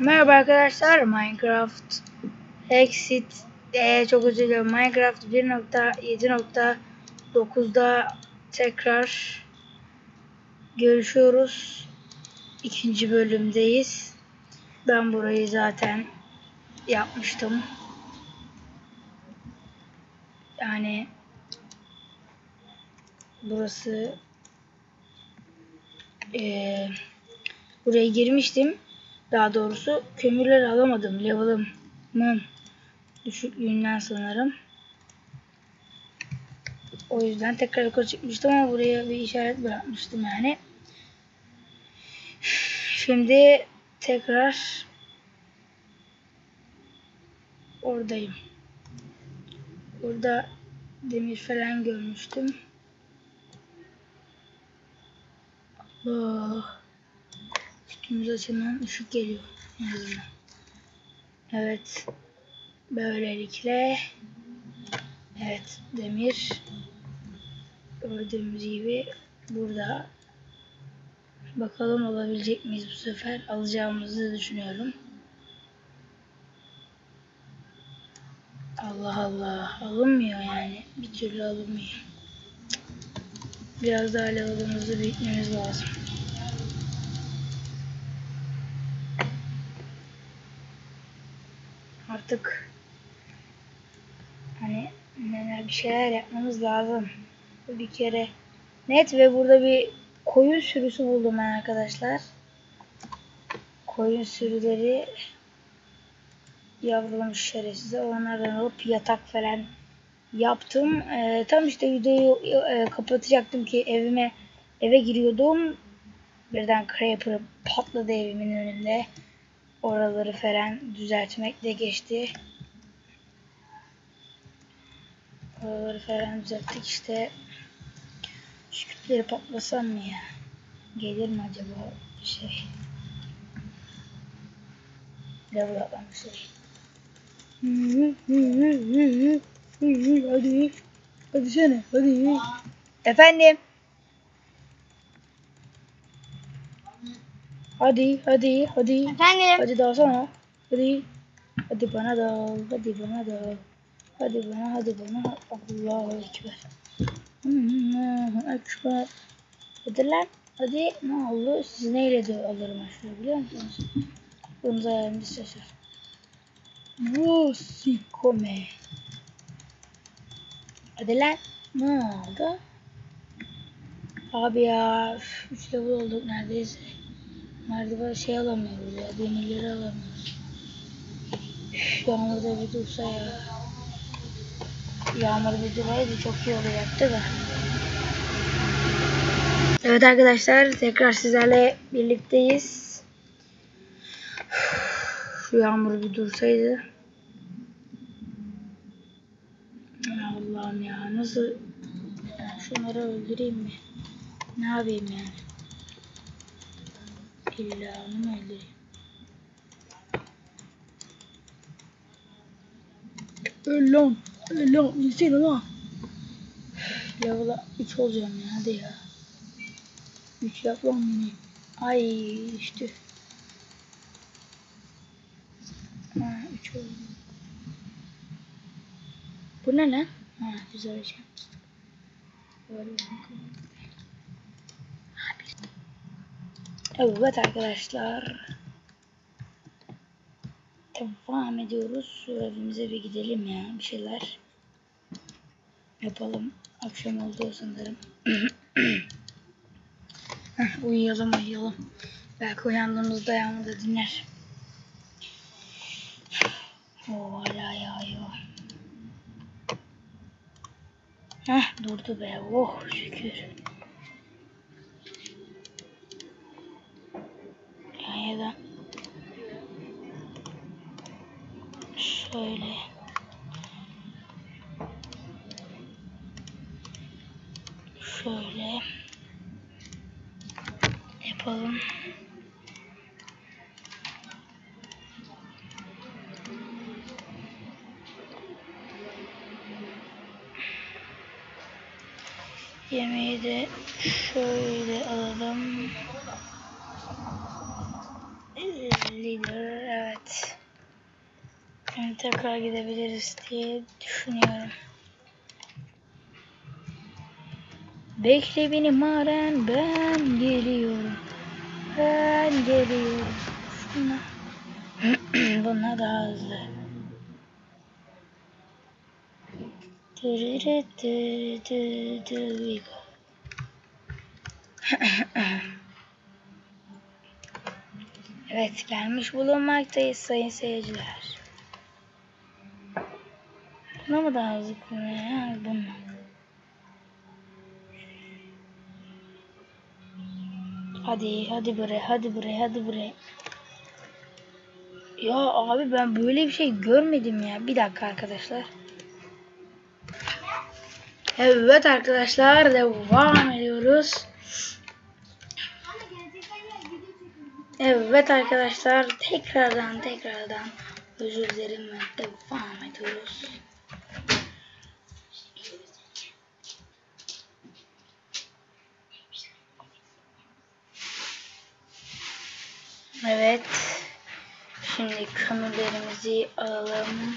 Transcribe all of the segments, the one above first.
Merhaba arkadaşlar Minecraft Exit. Ee, çok özür dilerim. Minecraft 1.7.9'da tekrar görüşüyoruz. İkinci bölümdeyiz. Ben burayı zaten yapmıştım. Yani burası ee, buraya girmiştim daha doğrusu kömürleri alamadım. Level'ımın düşüklüğünden sanırım. O yüzden tekrar yukarı çıkmıştım ama buraya bir işaret bırakmıştım yani. Şimdi tekrar oradayım. Burada demir falan görmüştüm. Allah. Üstümüz açılan ışık geliyor. Evet. Böylelikle Evet demir gördüğümüz gibi burada bakalım alabilecek miyiz bu sefer alacağımızı düşünüyorum. Allah Allah alınmıyor yani bir türlü alınmıyor. Biraz daha level'ımızı büyütmemiz lazım. Artık hani neler bir şeyler yapmamız lazım. Bir kere net ve burada bir koyun sürüsü buldum ben arkadaşlar. Koyun sürüleri yavrulamış şerefsize. Onlardan alıp yatak falan yaptım. Ee, tam işte videoyu e, kapatacaktım ki evime eve giriyordum. Birden Creeper patladı evimin önünde. Oraları falan düzeltmekle geçti. Oraları falan düzelttik işte. Şu küpleri patlasam mı ya? Gelir mi acaba şey? Level atlamışlar. Hadi. Hadi sene. Hadi. Efendim. Hadi, hadi, hadi. Efendim. Hadi dalsana. Hadi. Hadi bana dal. Hadi bana dal. Hadi bana, hadi bana. Allahu Ekber. Ekber. Hadi lan. Hadi. Ne oldu? Siz neyle de alırım aşağı biliyor musunuz? Bunun ayağında şaşar. Musikome. Hadi lan. Ne oldu? Abi ya. 3 level olduk neredeyse. Merdiven şey alamıyoruz ya. Demirleri alamıyoruz. Üf, Yağmur da bir dursa ya. Yağmur bir duraydı çok iyi olacaktı da. Evet arkadaşlar tekrar sizlerle birlikteyiz. Şu yağmur bir dursaydı. Allah'ım ya nasıl şunları öldüreyim mi? Ne yapayım yani? İlla onu öldüreyim? Öl lan. Öl lan. İnsene lan. Level'a 3 olacağım ya. Hadi ya. 3 yap lan. Ay işte. Ha 3 oldu. Bu ne lan? Ha güzel şey yapmıştık. Böyle bakalım. Evet arkadaşlar. Devam ediyoruz. Evimize bir gidelim ya. Bir şeyler yapalım. Akşam oldu sanırım. Heh, uyuyalım uyuyalım. Belki uyandığımızda yağmur da dinler. O hala yağıyor. Heh durdu be. Oh şükür. Da şöyle. Şöyle. Yapalım. Yemeği de şöyle alalım. Leader Evet. Şimdi tekrar gidebiliriz diye düşünüyorum. Bekle beni maren ben geliyorum. Ben geliyorum. Şuna. Bunlar daha hızlı. Dırırı dırı dırı. Evet gelmiş bulunmaktayız sayın seyirciler. Buna mı daha hızlı kullanıyor? Ha, bunu. Hadi hadi buraya hadi buraya hadi buraya. Ya abi ben böyle bir şey görmedim ya. Bir dakika arkadaşlar. Evet arkadaşlar devam ediyoruz. Evet arkadaşlar tekrardan tekrardan özür dilerim devam ediyoruz. Evet. Şimdi kömürlerimizi alalım.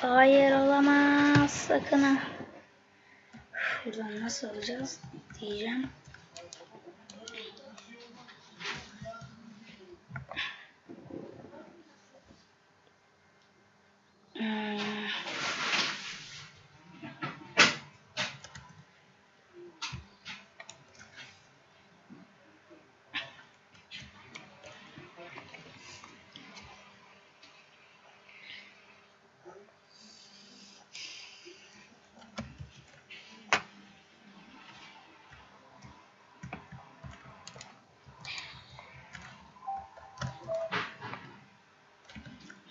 Hayır olamaz sakın ha. Şuradan nasıl alacağız diyeceğim. Hmm.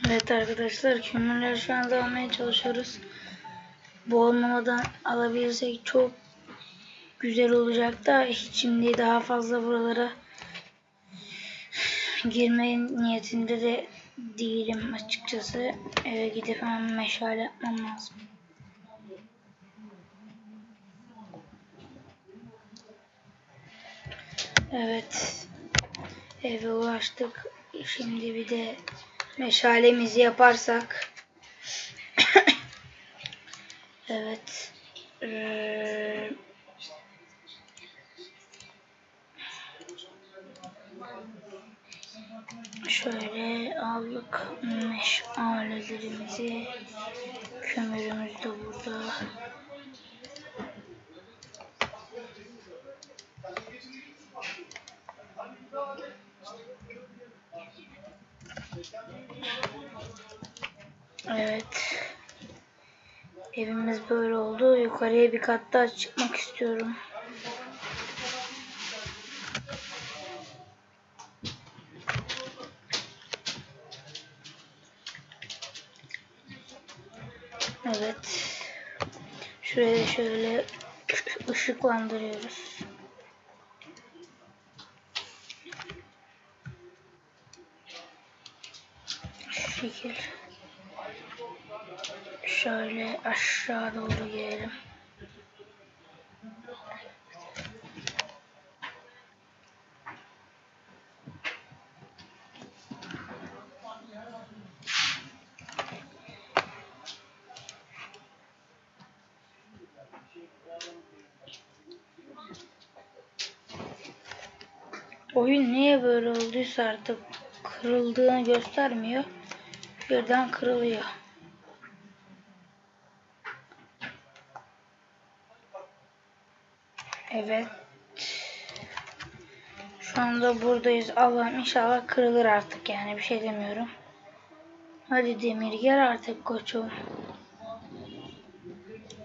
Evet arkadaşlar kömürleri şu anda almaya çalışıyoruz. Boğulmamadan alabilirsek çok güzel olacak da hiç şimdi daha fazla buralara girme niyetinde de değilim açıkçası. Eve gidip hemen meşale yapmam lazım. Evet. Eve ulaştık. Şimdi bir de meşalemizi yaparsak. evet. Ee, şöyle aldık meşalelerimizi. Kömürümüz de burada. Evet. Evimiz böyle oldu. Yukarıya bir kat daha çıkmak istiyorum. Evet. Şuraya şöyle ışıklandırıyoruz. Şu şekil. Şöyle aşağı doğru gelelim. Oyun niye böyle olduysa artık kırıldığını göstermiyor. Birden kırılıyor. Evet. Şu anda buradayız. Allah'ım inşallah kırılır artık yani bir şey demiyorum. Hadi Demir gel artık koçum.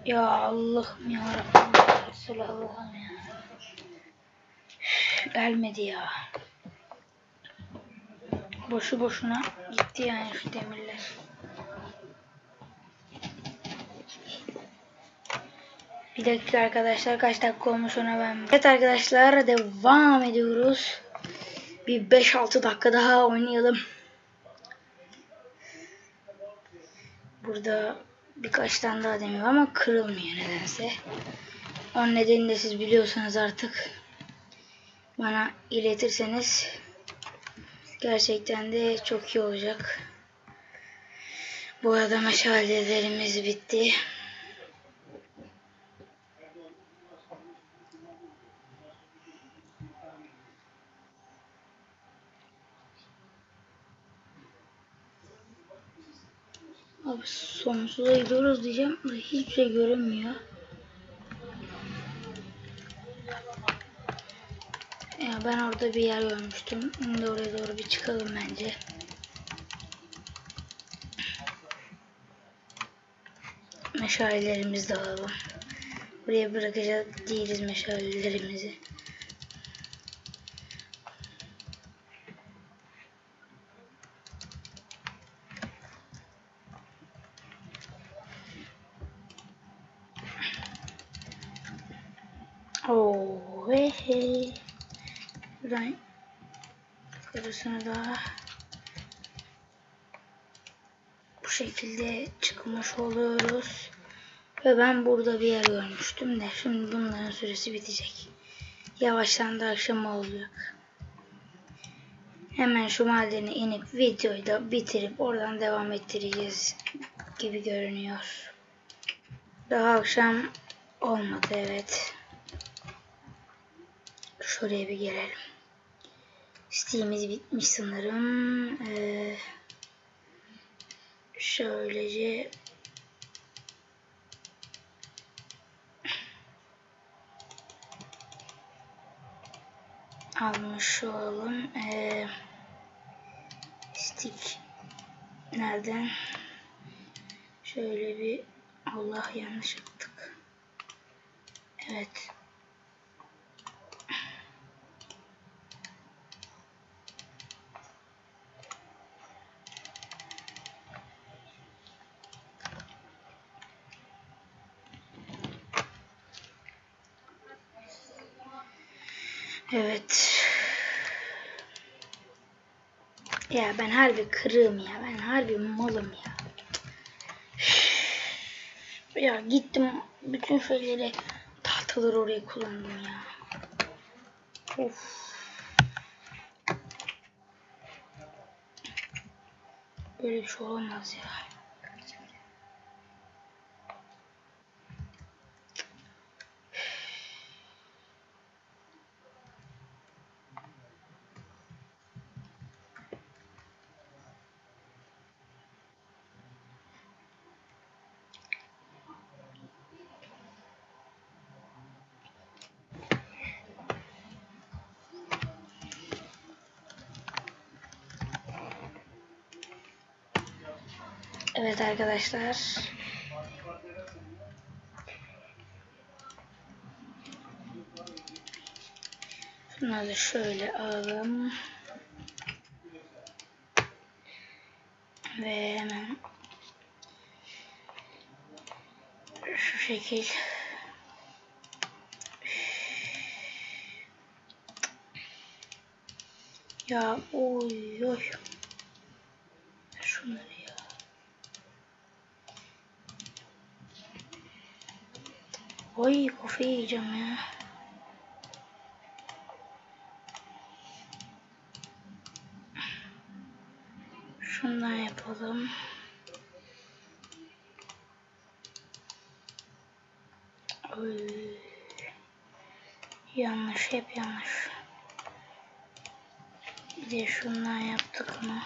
Ya Allah'ım ya Rabbim. Resulallah'ım ya. Gelmedi ya. Boşu boşuna gitti yani şu demirler. Bir dakika arkadaşlar kaç dakika olmuş ona ben. Evet arkadaşlar devam ediyoruz. Bir 5-6 dakika daha oynayalım. Burada birkaç tane daha demir var ama kırılmıyor nedense. Onun nedenini de siz biliyorsanız artık bana iletirseniz Gerçekten de çok iyi olacak. Bu arada meşalelerimiz bitti. Abi sonsuza gidiyoruz diyeceğim hiçbir şey görünmüyor. Ya ben orada bir yer görmüştüm. Şimdi oraya doğru bir çıkalım bence. Meşalelerimizi de alalım. Buraya bırakacak değiliz meşalelerimizi. Oo, hey hey. Buradan yukarısına da bu şekilde çıkmış oluyoruz. Ve ben burada bir yer görmüştüm de şimdi bunların süresi bitecek. Yavaştan da akşam olacak. Hemen şu madene inip videoyu da bitirip oradan devam ettireceğiz gibi görünüyor. Daha akşam olmadı evet. Şuraya bir gelelim. Steam'imiz bitmiş sanırım. Ee, şöylece almış olalım. Ee, stick nereden? Şöyle bir Allah yanlış yaptık. Evet. Ya ben harbi kırığım ya. Ben harbi malım ya. Ya gittim bütün şeyleri tahtaları oraya kullandım ya. Of. Böyle bir şey olamaz ya. Evet arkadaşlar. Şunları da şöyle alalım. Ve hemen şu şekil ya oy oy şunları ya oy kafayı yiyeceğim ya. Şundan yapalım. Oy. Yanlış hep yanlış. Bir de şundan yaptık mı?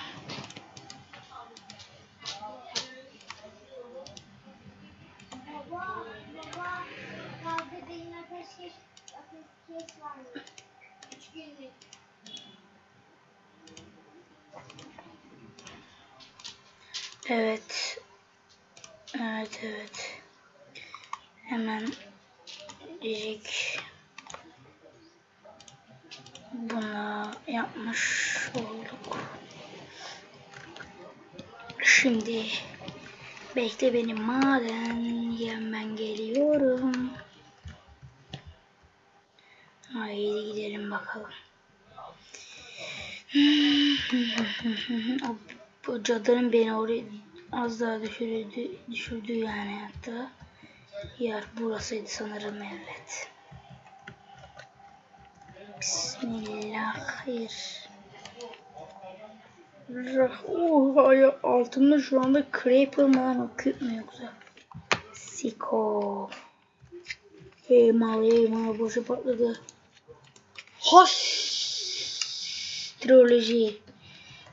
Evet. Evet evet. Hemen diyecek bunu yapmış olduk. Şimdi bekle benim maden ben geliyorum. Haydi gidelim bakalım. O, bu cadının beni oraya az daha düşürdü, düşürdü yani hatta. Yer burasıydı sanırım evet. Bismillahirrahmanirrahim. Oh, ay, altımda şu anda Creeper mı lan o mü yoksa? Siko. Hey mal hey mal boşa patladı. Hoş. Astroloji.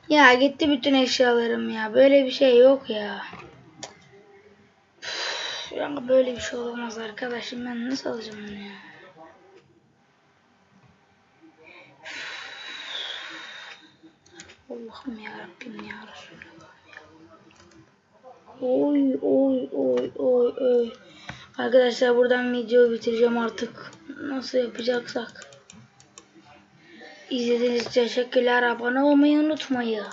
Ya gitti bütün eşyalarım ya. Böyle bir şey yok ya. Üf, Ya böyle bir şey olamaz arkadaşım. Ben nasıl alacağım onu ya? Allah'ım ya Rabbim ya. Oy oy oy oy oy. Arkadaşlar buradan videoyu bitireceğim artık. Nasıl yapacaksak. İzlediğiniz için teşekkürler. Abone olmayı unutmayın.